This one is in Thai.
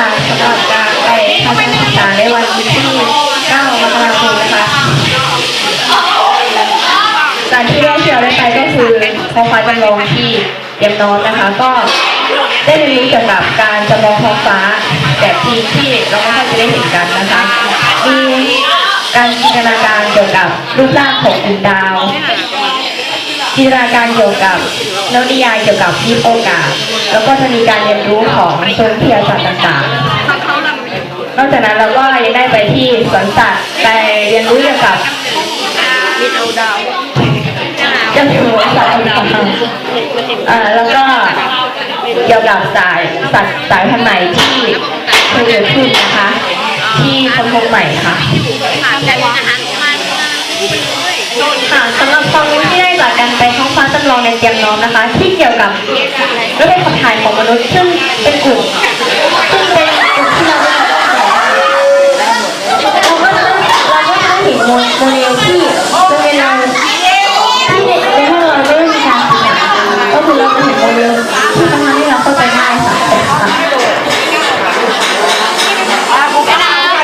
ค่ะสำหรับการไปทัศนศึกษาในวันที่ 9 มกราคมนะคะสถานที่แรกที่เราได้ไปก็คือท้องฟ้าจำลองที่เตรียมนอนนะคะ ก็ได้เรียนรู้เกี่ยวกับการจำลองท้องฟ้าแบบทีมที่เราไม่ค่อยจะได้เห็นกันนะคะมีการจินตนาการเกี่ยวกับรูปร่างของดวงดาวจินตนาการเกี่ยวกับนวนิยายเกี่ยวกับยิปโอกาส แล้วก็จะมีการเรียนรู้ของเชิงวิทยาศาสตร์ต่างๆ นอกจากนั้นเราก็ยังได้ไปที่สวนสัตว์ไปเรียนรู้เกี่ยวกับเจ้าหนูสัตว์ต่างๆอ่าแล้วก็เกี่ยวกับสายสัตว์สายพันธุ์ใหม่ที่เคยเกิดขึ้นนะคะ ที่คนพบใหม่ค่ะค่ะสำหรับความรู้ที่ได้จากการไปท้องฟ้าจำลองในเตรียมน้อมนะคะ ที่เกี่ยวกับรถไฟขับถ่ายของมนุษย์ซึ่งเป็นกลุ่ม